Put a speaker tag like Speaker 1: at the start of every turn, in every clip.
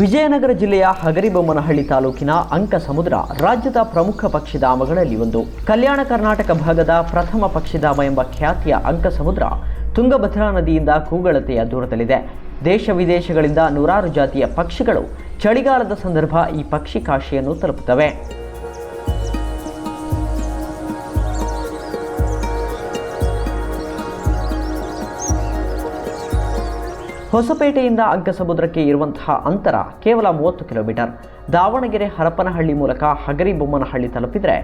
Speaker 1: ವಿಜಯನಗರ ಜಿಲ್ಲೆಯ ಹಗರಿಬೊಮ್ಮನಹಳ್ಳಿ ತಾಲೂಕಿನ ಅಂಕ ಸಮುದ್ರ ರಾಜ್ಯದ ಪ್ರಮುಖ ಪಕ್ಷಿಧಾಮಗಳಲ್ಲಿ ಒಂದು. ಕಲ್ಯಾಣ ಕರ್ನಾಟಕ ಭಾಗದ ಪ್ರಥಮ ಪಕ್ಷಿಧಾಮ ಎಂಬ ಖ್ಯಾತಿಯ ಅಂಕ ಸಮುದ್ರ ತುಂಗಭದ್ರಾ ನದಿಯಿಂದ ಕೂಗಳತೆಯ ದೂರದಲ್ಲಿದೆ. ದೇಶ ವಿದೇಶಗಳಿಂದ ನೂರಾರು ಜಾತಿಯ ಪಕ್ಷಿಗಳು ಚಳಿಗಾಲದ ಸಂದರ್ಭ ಈ ಪಕ್ಷಿ ಕಾಶಿಯನ್ನು ತಲುಪುತ್ತವೆ. ಹೊಸಪೇಟೆಯಿಂದ ಅಂಕಸಮುದ್ರಕ್ಕೆ ಇರುವಂತಹ ಅಂತರ ಕೇವಲ ಮೂವತ್ತು ಕಿಲೋಮೀಟರ್. ದಾವಣಗೆರೆ ಹರಪನಹಳ್ಳಿ ಮೂಲಕ ಹಗರಿಬೊಮ್ಮನಹಳ್ಳಿ ತಲುಪಿದರೆ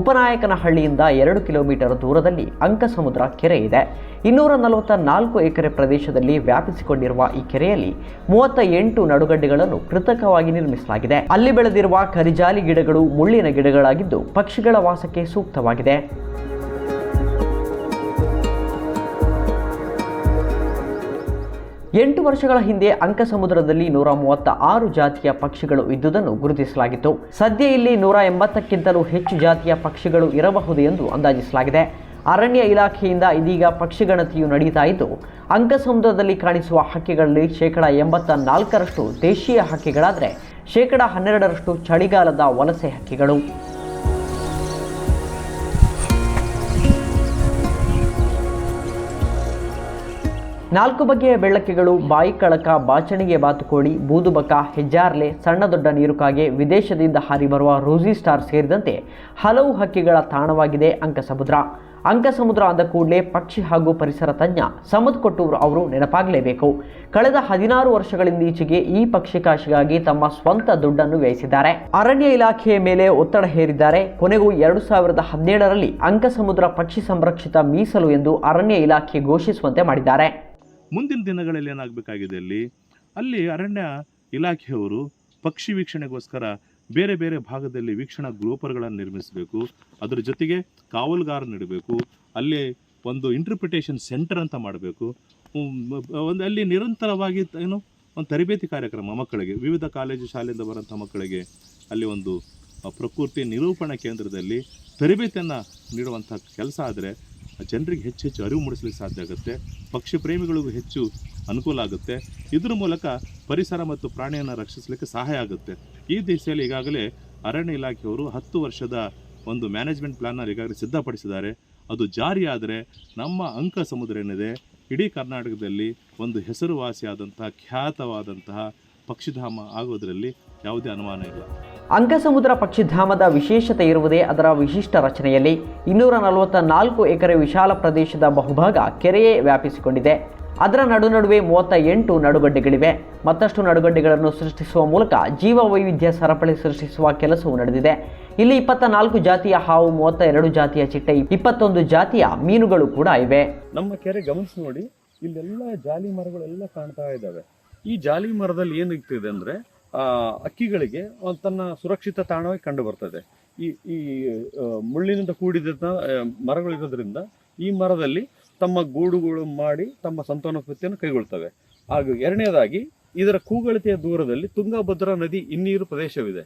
Speaker 1: ಉಪನಾಯಕನಹಳ್ಳಿಯಿಂದ ಎರಡು ಕಿಲೋಮೀಟರ್ ದೂರದಲ್ಲಿ ಅಂಕಸಮುದ್ರ ಕೆರೆ ಇದೆ. ಇನ್ನೂರ ನಲವತ್ತ ನಾಲ್ಕು ಎಕರೆ ಪ್ರದೇಶದಲ್ಲಿ ವ್ಯಾಪಿಸಿಕೊಂಡಿರುವ ಈ ಕೆರೆಯಲ್ಲಿ ಮೂವತ್ತ ಎಂಟು ನಡುಗಡ್ಡೆಗಳನ್ನು ಕೃತಕವಾಗಿ ನಿರ್ಮಿಸಲಾಗಿದೆ. ಅಲ್ಲಿ ಬೆಳೆದಿರುವ ಕರಿಜಾಲಿ ಗಿಡಗಳು ಮುಳ್ಳಿನ ಗಿಡಗಳಾಗಿದ್ದು ಪಕ್ಷಿಗಳ ವಾಸಕ್ಕೆ ಸೂಕ್ತವಾಗಿದೆ. ಎಂಟು ವರ್ಷಗಳ ಹಿಂದೆ ಅಂಕ ಸಮುದ್ರದಲ್ಲಿ ನೂರ ಮೂವತ್ತ ಆರು ಜಾತಿಯ ಪಕ್ಷಿಗಳು ಇದ್ದುದನ್ನು ಗುರುತಿಸಲಾಗಿತ್ತು. ಸದ್ಯ ಇಲ್ಲಿ ನೂರ ಎಂಬತ್ತಕ್ಕಿಂತಲೂ ಹೆಚ್ಚು ಜಾತಿಯ ಪಕ್ಷಿಗಳು ಇರಬಹುದು ಎಂದು ಅಂದಾಜಿಸಲಾಗಿದೆ. ಅರಣ್ಯ ಇಲಾಖೆಯಿಂದ ಇದೀಗ ಪಕ್ಷಿಗಣತಿಯು ನಡೀತಾ ಇದ್ದು, ಅಂಕಸಮುದ್ರದಲ್ಲಿ ಕಾಣಿಸುವ ಹಕ್ಕಿಗಳಲ್ಲಿ ಶೇಕಡ ಎಂಬತ್ತ ನಾಲ್ಕರಷ್ಟು ದೇಶೀಯ ಹಕ್ಕಿಗಳಾದರೆ, ಶೇಕಡ ಹನ್ನೆರಡರಷ್ಟು ಚಳಿಗಾಲದ ವಲಸೆ ಹಕ್ಕಿಗಳು. ನಾಲ್ಕು ಬಗೆಯ ಬೆಳ್ಳಕ್ಕಿಗಳು ಬಾಯಿಕಳಕ ಬಾಚಣಿಗೆ ಬಾತುಕೋಳಿ ಬೂದುಬಕ ಹೆಜ್ಜಾರ್ಲೆ, ಸಣ್ಣ ದೊಡ್ಡ ನೀರುಕಾಗೆ, ವಿದೇಶದಿಂದ ಹಾರಿ ಬರುವ ರೋಸಿ ಸ್ಟಾರ್ ಸೇರಿದಂತೆ ಹಲವು ಹಕ್ಕಿಗಳ ತಾಣವಾಗಿದೆ ಅಂಕಸಮುದ್ರ. ಅಂಕಸಮುದ್ರ ಅಂದ ಕೂಡಲೇ ಪಕ್ಷಿ ಹಾಗೂ ಪರಿಸರ ತಜ್ಞ ಸಮದ್ ಕೊಟ್ಟೂರು ಅವರು ನೆನಪಾಗಲೇಬೇಕು. ಕಳೆದ ಹದಿನಾರು ವರ್ಷಗಳಿಂದೀಚೆಗೆ ಈ ಪಕ್ಷಿ ಕಾಶಿಗಾಗಿ ತಮ್ಮ ಸ್ವಂತ ದುಡ್ಡನ್ನು ವ್ಯಯಿಸಿದ್ದಾರೆ. ಅರಣ್ಯ ಇಲಾಖೆಯ ಮೇಲೆ ಒತ್ತಡ ಹೇರಿದ್ದಾರೆ. ಕೊನೆಗೂ ಎರಡು ಸಾವಿರದ ಹದಿನೇಳರಲ್ಲಿ ಅಂಕಸಮುದ್ರ ಪಕ್ಷಿ ಸಂರಕ್ಷಿತ ಮೀಸಲು ಎಂದು ಅರಣ್ಯ ಇಲಾಖೆ ಘೋಷಿಸುವಂತೆ ಮಾಡಿದ್ದಾರೆ.
Speaker 2: ಮುಂದಿನ ದಿನಗಳಲ್ಲಿ ಏನಾಗಬೇಕಾಗಿದೆ ಅಲ್ಲಿ? ಅಲ್ಲಿ ಅರಣ್ಯ ಇಲಾಖೆಯವರು ಪಕ್ಷಿ ವೀಕ್ಷಣೆಗೋಸ್ಕರ ಬೇರೆ ಬೇರೆ ಭಾಗದಲ್ಲಿ ವೀಕ್ಷಣಾ ಗ್ರೂಪರ್ಗಳನ್ನು ನಿರ್ಮಿಸಬೇಕು. ಅದರ ಜೊತೆಗೆ ಕಾವಲುಗಾರ ನೀಡಬೇಕು. ಅಲ್ಲಿ ಒಂದು ಇಂಟರ್ಪ್ರಿಟೇಷನ್ ಸೆಂಟರ್ ಅಂತ ಮಾಡಬೇಕು. ಒಂದು ಅಲ್ಲಿ ನಿರಂತರವಾಗಿ ಏನು, ಒಂದು ತರಬೇತಿ ಕಾರ್ಯಕ್ರಮ ಮಕ್ಕಳಿಗೆ, ವಿವಿಧ ಕಾಲೇಜು ಶಾಲೆಯಿಂದ ಬರೋಂಥ ಮಕ್ಕಳಿಗೆ ಅಲ್ಲಿ ಒಂದು ಪ್ರಕೃತಿ ನಿರೂಪಣಾ ಕೇಂದ್ರದಲ್ಲಿ ತರಬೇತಿಯನ್ನು ನೀಡುವಂಥ ಕೆಲಸ ಆದರೆ ಜನರಿಗೆ ಹೆಚ್ಚು ಹೆಚ್ಚು ಅರಿವು ಮೂಡಿಸಲಿಕ್ಕೆ ಸಾಧ್ಯ ಆಗುತ್ತೆ. ಪಕ್ಷಿ ಪ್ರೇಮಿಗಳಿಗೂ ಹೆಚ್ಚು ಅನುಕೂಲ ಆಗುತ್ತೆ. ಇದ್ರ ಮೂಲಕ ಪರಿಸರ ಮತ್ತು ಪ್ರಾಣಿಯನ್ನು ರಕ್ಷಿಸಲಿಕ್ಕೆ ಸಹಾಯ ಆಗುತ್ತೆ. ಈ ದಿಸೆಯಲ್ಲಿ ಈಗಾಗಲೇ ಅರಣ್ಯ ಇಲಾಖೆಯವರು ಹತ್ತು ವರ್ಷದ ಒಂದು ಮ್ಯಾನೇಜ್ಮೆಂಟ್ ಪ್ಲಾನ್ನ ಈಗಾಗಲೇ ಸಿದ್ಧಪಡಿಸಿದ್ದಾರೆ. ಅದು ಜಾರಿಯಾದರೆ ನಮ್ಮ ಅಂಕ ಸಮುದ್ರ ಏನಿದೆ, ಇಡೀ ಕರ್ನಾಟಕದಲ್ಲಿ ಒಂದು ಹೆಸರುವಾಸಿಯಾದಂತಹ, ಖ್ಯಾತವಾದಂತಹ ಪಕ್ಷಿಧಾಮ ಆಗೋದರಲ್ಲಿ ಯಾವುದೇ ಅನುಮಾನ ಇಲ್ಲ.
Speaker 1: ಅಂಕಸಮುದ್ರ ಪಕ್ಷಿಧಾಮದ ವಿಶೇಷತೆ ಇರುವುದೇ ಅದರ ವಿಶಿಷ್ಟ ರಚನೆಯಲ್ಲಿ ಇನ್ನೂರ ನಲವತ್ತ ನಾಲ್ಕು ಎಕರೆ ವಿಶಾಲ ಪ್ರದೇಶದ ಬಹುಭಾಗ ಕೆರೆಯೇ ವ್ಯಾಪಿಸಿಕೊಂಡಿದೆ. ಅದರ ನಡುನಡುವೆ ಮೂವತ್ತ ಎಂಟು ನಡುಗಡ್ಡೆಗಳಿವೆ. ಮತ್ತಷ್ಟು ನಡುಗಡ್ಡೆಗಳನ್ನು ಸೃಷ್ಟಿಸುವ ಮೂಲಕ ಜೀವ ವೈವಿಧ್ಯ ಸರಪಳಿ ಸೃಷ್ಟಿಸುವ ಕೆಲಸವು ನಡೆದಿದೆ. ಇಲ್ಲಿ ಇಪ್ಪತ್ತ ನಾಲ್ಕು ಜಾತಿಯ ಹಾವು ಮೂವತ್ತ ಎರಡು ಜಾತಿಯ ಚಿಟ್ಟೆ, ಇಪ್ಪತ್ತೊಂದು ಜಾತಿಯ ಮೀನುಗಳು ಕೂಡ ಇವೆ.
Speaker 3: ನಮ್ಮ ಕೆರೆ ಗಮನಿಸಿ ನೋಡಿ, ಇಲ್ಲೆಲ್ಲ ಜಾಲಿ ಮರಗಳೆಲ್ಲ ಕಾಣ್ತಾ ಇದ್ದಾವೆ. ಈ ಜಾಲಿ ಮರದಲ್ಲಿ ಏನಾಗ್ತಿದೆ ಅಂದ್ರೆ ಅಕ್ಕಿಗಳಿಗೆ ತನ್ನ ಸುರಕ್ಷಿತ ತಾಣವಾಗಿ ಕಂಡು ಬರ್ತದೆ. ಈ ಈ ಮುಳ್ಳಿನಿಂದ ಕೂಡಿದ ಮರಗಳಿರೋದ್ರಿಂದ ಈ ಮರದಲ್ಲಿ ತಮ್ಮ ಗೂಡುಗಳು ಮಾಡಿ ತಮ್ಮ ಸಂತಾನೋತ್ಪತ್ತಿಯನ್ನು ಕೈಗೊಳ್ತವೆ. ಹಾಗೂ ಎರಡನೇದಾಗಿ, ಇದರ ಕೂಗಳತೆಯ ದೂರದಲ್ಲಿ ತುಂಗಭದ್ರಾ ನದಿ ಇನ್ನೀರು ಪ್ರದೇಶವಿದೆ.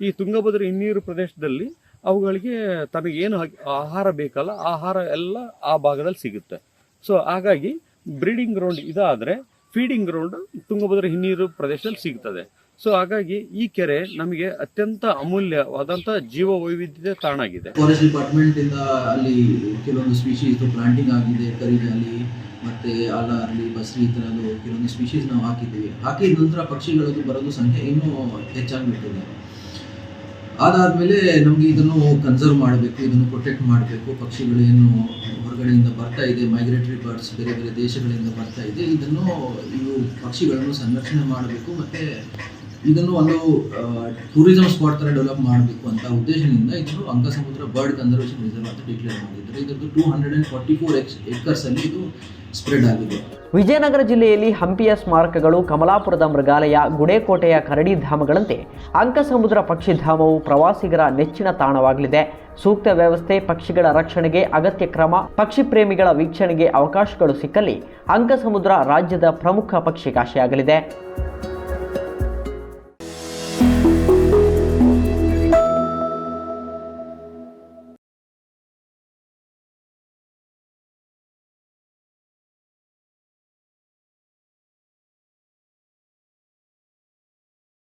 Speaker 3: ಈ ತುಂಗಭದ್ರಾ ಹಿನ್ನೀರು ಪ್ರದೇಶದಲ್ಲಿ ಅವುಗಳಿಗೆ ತನಗೇನು ಆಹಾರ ಬೇಕಲ್ಲ, ಆಹಾರ ಎಲ್ಲ ಆ ಭಾಗದಲ್ಲಿ ಸಿಗುತ್ತೆ. ಸೊ ಹಾಗಾಗಿ ಬ್ರೀಡಿಂಗ್ ಗ್ರೌಂಡ್ ಇದಾದರೆ ಫೀಡಿಂಗ್ ಗ್ರೌಂಡ್ ತುಂಗಭದ್ರಾ ಹಿನ್ನೀರು ಪ್ರದೇಶದಲ್ಲಿ ಸಿಗ್ತದೆ. ಸೊ ಹಾಗಾಗಿ ಈ ಕೆರೆ ನಮಗೆ ಅತ್ಯಂತ ಅಮೂಲ್ಯವಾದಂಥ ಜೀವ ವೈವಿಧ್ಯತೆ ತಾಣ ಆಗಿದೆ
Speaker 4: ಫಾರೆಸ್ಟ್ ಡಿಪಾರ್ಟ್ಮೆಂಟ್ ಇಂದ ಅಲ್ಲಿ ಕೆಲವೊಂದು ಸ್ಪೀಶೀಸ್ ಪ್ಲಾಂಟಿಂಗ್ ಆಗಿದೆ ಕರಿಜಾಲಿ ಮತ್ತೆ ಅಲಾರ್ಲಿ ಬಸ್ರಿ ಈ ಥರದ್ದು ಕೆಲವೊಂದು ಸ್ಪೀಶೀಸ್ ನಾವು ಹಾಕಿದ್ದೀವಿ. ಹಾಕಿದ ನಂತರ ಪಕ್ಷಿಗಳದ್ದು ಬರೋದು ಸಂಖ್ಯೆ ಇನ್ನೂ ಹೆಚ್ಚಾಗಿಬಿಟ್ಟಿದೆ. ಅದಾದ್ಮೇಲೆ ನಮಗೆ ಇದನ್ನು ಕನ್ಸರ್ವ್ ಮಾಡಬೇಕು, ಇದನ್ನು ಪ್ರೊಟೆಕ್ಟ್ ಮಾಡಬೇಕು. ಪಕ್ಷಿಗಳು ಏನು ಹೊರಗಡೆಯಿಂದ ಬರ್ತಾ ಇದೆ ಮೈಗ್ರೇಟರಿ ಬರ್ಡ್ಸ್ ಬೇರೆ ಬೇರೆ ದೇಶಗಳಿಂದ ಬರ್ತಾ ಇದೆ, ಇದನ್ನು ಇವು ಪಕ್ಷಿಗಳನ್ನು ಸಂರಕ್ಷಣೆ ಮಾಡಬೇಕು. ಮತ್ತೆ ಇದನ್ನು ಒಂದು ಟೂರಿಸಂ ಸ್ಪಾಟ್ ಥರ ಡೆವಲಪ್ ಮಾಡಬೇಕು ಅಂತ ಉದ್ದೇಶದಿಂದ ಇದನ್ನು ಅಂಕಸಮುದ್ರ ಬರ್ಡ್ ಕನ್ಸರ್ವೇಷನ್ ರಿಸರ್ವ್ ಅಂತ ಡಿಕ್ಲೇರ್ ಮಾಡಿದ್ದಾರೆ. ಇದರದ್ದು two hundred and forty four X ಎಕರ್ಸಲ್ಲಿ ಇದು ಸ್ಪ್ರೆಡ್ ಆಗಿದೆ.
Speaker 1: ವಿಜಯನಗರ ಜಿಲ್ಲೆಯಲ್ಲಿ ಹಂಪಿಯ ಸ್ಮಾರಕಗಳು ಕಮಲಾಪುರದ ಮೃಗಾಲಯ, ಗುಡೇಕೋಟೆಯ ಕರಡಿ ಧಾಮಗಳಂತೆ ಅಂಕಸಮುದ್ರ ಪಕ್ಷಿಧಾಮವು ಪ್ರವಾಸಿಗರ ನೆಚ್ಚಿನ ತಾಣವಾಗಲಿದೆ. ಸೂಕ್ತ ವ್ಯವಸ್ಥೆ, ಪಕ್ಷಿಗಳ ರಕ್ಷಣೆಗೆ ಅಗತ್ಯ ಕ್ರಮ, ಪಕ್ಷಿ ಪ್ರೇಮಿಗಳ ವೀಕ್ಷಣೆಗೆ ಅವಕಾಶಗಳು ಸಿಕ್ಕಲ್ಲಿ ಅಂಕಸಮುದ್ರ ರಾಜ್ಯದ ಪ್ರಮುಖ ಪಕ್ಷಿ ಕಾಶಿಯಾಗಲಿದೆ.